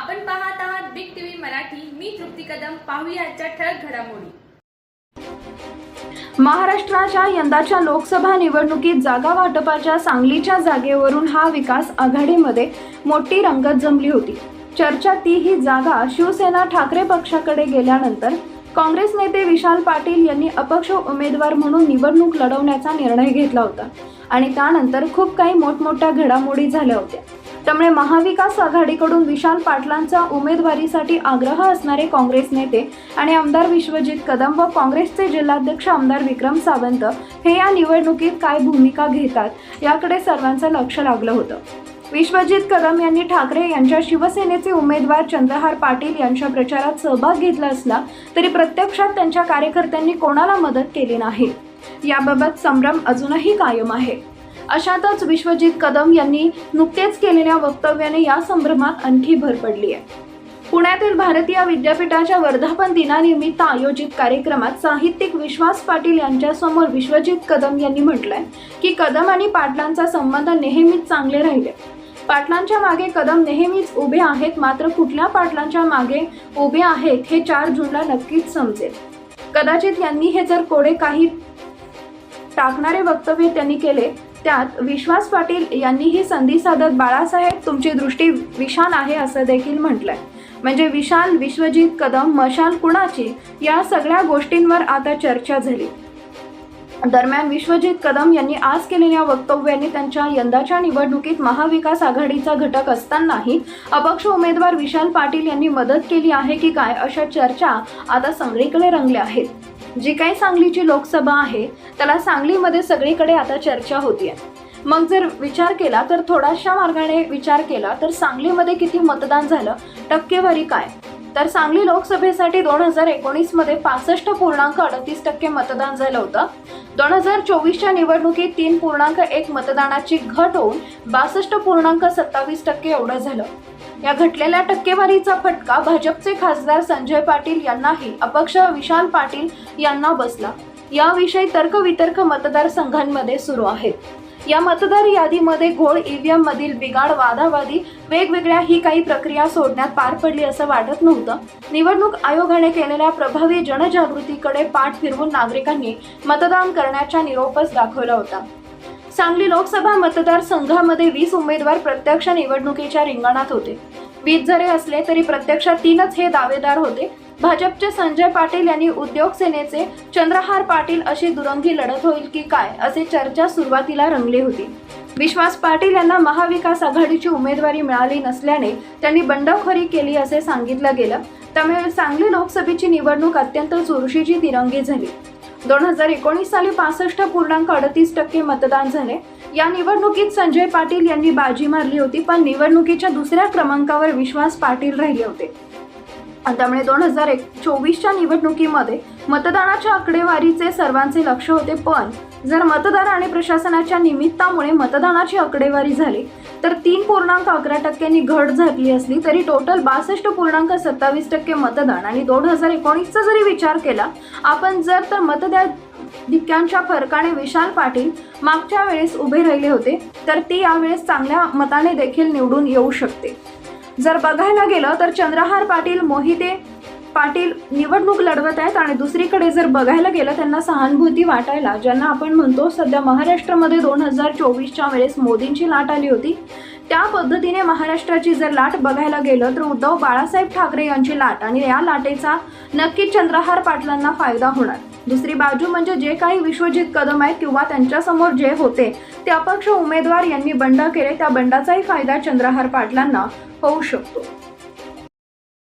आपण पाहत आहात बिग टीव्ही मराठी. मी तृप्ती कदम. पाहूया आजच्या ठळक घडामोडी. महाराष्ट्राच्या यंदाच्या लोकसभा निवडणुकीत जागा वाटपाच्या सांगलीच्या जागेवरून हा विकास आघाडीमध्ये मोठी रंगत जमली होती. चर्चा ती ही जागा शिवसेना ठाकरे पक्षाकडे गेल्यानंतर काँग्रेस नेते विशाल पाटील यांनी अपक्ष उमेदवार म्हणून निवडणूक लढवण्याचा निर्णय घेतला होता. आणि त्यानंतर खूप काही मोठमोठ्या घडामोडी झाल्या होत्या. त्यामुळे महाविकास आघाडीकडून विशाल पाटलांचा उमेदवारीसाठी आग्रह असणारे काँग्रेस नेते आणि आमदार विश्वजित कदम व काँग्रेसचे जिल्हाध्यक्ष आमदार विक्रम सावंत हे या निवडणुकीत काय भूमिका घेतात याकडे सर्वांचं लक्ष लागलं होतं. विश्वजित कदम यांनी ठाकरे यांच्या शिवसेनेचे उमेदवार चंद्रहार पाटील यांच्या प्रचारात सहभाग घेतला असला तरी प्रत्यक्षात त्यांच्या कार्यकर्त्यांनी कोणाला मदत केली नाही. याबाबत संभ्रम अजूनही कायम आहे. अशातच विश्वजित कदम यांनी नुकतेच केलेल्या वक्तव्याने या संभ्रमात आणखी भर पडली आहे. पुण्यातील भारतीय विद्यापीठाच्या वर्धापन दिनानिमित्त आयोजित कार्यक्रमात साहित्यिक विश्वास पाटील यांच्यासमोर विश्वजित कदम यांनी म्हटलंय की कदम आणि पाटलांचा संबंध नेहमीच चांगले राहिले. पाटलांच्या मागे कदम नेहमीच उभे आहेत मात्र कुठल्या पाटलांच्या मागे उभे आहेत हे चार जूनला नक्कीच समजेल. कदाचित यांनी हे जर कोडे काही टाकणारे वक्तव्य त्यांनी केले त्यात विश्वास पाटील यांनी ही संधी साधत बाळासाहेब तुमची दृष्टी विशाल आहे असं देखील म्हटलंय. म्हणजे विशाल विश्वजित कदम मशाल कुणाची? या सगळ्या गोष्टींवर आता चर्चा झाली. दरम्यान विश्वजित कदम यांनी आज केलेल्या वक्तव्याने त्यांच्या यंदाच्या निवडणुकीत महाविकास आघाडीचा घटक असतानाही अपक्ष उमेदवार विशाल पाटील यांनी मदत केली आहे की काय अशा चर्चा आता सगळीकडे रंगल्या आहेत. जी काही सांगलीची लोकसभा आहे त्याला सांगलीमध्ये सगळीकडे आता चर्चा होतीये. मग जर विचार केला तर थोड्याशा मार्गाने विचार केला तर सांगलीमध्ये किती मतदान झालं टक्केवारी काय? तर सांगली लोकसभेसाठी दोन हजार एकोणीसमध्ये पासष्ट पूर्णांक अडतीस टक्के मतदान झालं होतं. दोन हजार चोवीसच्या निवडणुकीत तीन पूर्णांक एक मतदानाची घट होऊन बासष्ट पूर्णांक सत्तावीस टक्के एवढं झालं. या घटलेल्या टक्केवारीचा फटका भाजपचे खासदार संजय पाटील यांनाही अपक्ष विशाल पाटील यांना बसला. याविषयी तर्कवितर्क मतदारसंघांमध्ये सुरू आहेत. या मतदार यादीमध्ये घोळ ईव्हीएम मधील बिघाड वादावादी वेगवेगळ्या ही काही प्रक्रिया सोडण्यात पार पडली असं वाटत नव्हतं. निवडणूक आयोगाने केलेल्या प्रभावी जनजागृतीकडे पाठ फिरवून नागरिकांनी मतदान करण्याचा निरोपच दाखवला होता. सांगली लोकसभा मतदारसंघामध्ये वीस उमेदवार प्रत्यक्ष निवडणुकीच्या रिंगणात होते. वीज जरी असले तरी प्रत्यक्षात तीनच हे दावेदार होते. भाजपचे संजय पाटील यांनी उद्योग सेनेचे चंद्रहार पाटील अशी दुरंगी लढत होईल की काय असे चर्चा सुरुवातीला रंगली होती. विश्वास पाटील यांना महाविकास आघाडीची उमेदवारी मिळाली नसल्याने त्यांनी बंडखोरी केली असे सांगितलं गेलं. त्यामुळे सांगली लोकसभेची निवडणूक अत्यंत चुरशीची तिरंगी झाली. दोन हजार एकोणीस साली पासष्ट पूर्णांक अडतीस टक्के मतदान झाले. या निवडणुकीत संजय पाटील यांनी बाजी मारली होती पण निवडणुकीच्या दुसऱ्या क्रमांकावर विश्वास पाटील राहिले होते. त्यामुळे दोन हजार एक चोवीसच्या निवडणुकीमध्ये मतदानाच्या आकडेवारीचे सर्वांचे लक्ष होते पण जर मतदार आणि प्रशासनाच्या निमित्तामुळे मतदानाची आकडेवारी झाली तर तीन पूर्णांक अकरा टक्क्यांनी घट झाली असली तरी टोटल बासष्ट पूर्णांक सत्तावीस टक्के मतदान आणि दोन हजार एकोणीसचा जरी विचार केला आपण जर तर मतदार धिक्क्यांच्या फरकाने विशाल पाटील मागच्या वेळेस उभे राहिले होते तर ती यावेळेस चांगल्या मताने देखील निवडून येऊ शकते. जर बघायला गेलं तर चंद्रहार पाटील मोहिते पाटील निवडणूक लढवत आहेत आणि दुसरीकडे जर बघायला गेलं त्यांना सहानुभूती वाटायला ज्यांना आपण म्हणतो सध्या महाराष्ट्रामध्ये दोन हजार चोवीसच्या वेळेस मोदींची लाट आली होती त्या पद्धतीने महाराष्ट्राची जर लाट बघायला गेलं तर उद्धव बाळासाहेब ठाकरे यांची लाट आणि या लाटेचा नक्कीच चंद्रहार पाटलांना फायदा होणार. दुसरी बाजू म्हणजे जे काही विश्वजित कदम आहेत किंवा त्यांच्यासमोर जे होते ते अपक्ष उमेदवार यांनी बंड केले त्या बंडाचाही फायदा चंद्रहार पाटलांना होऊ शकतो.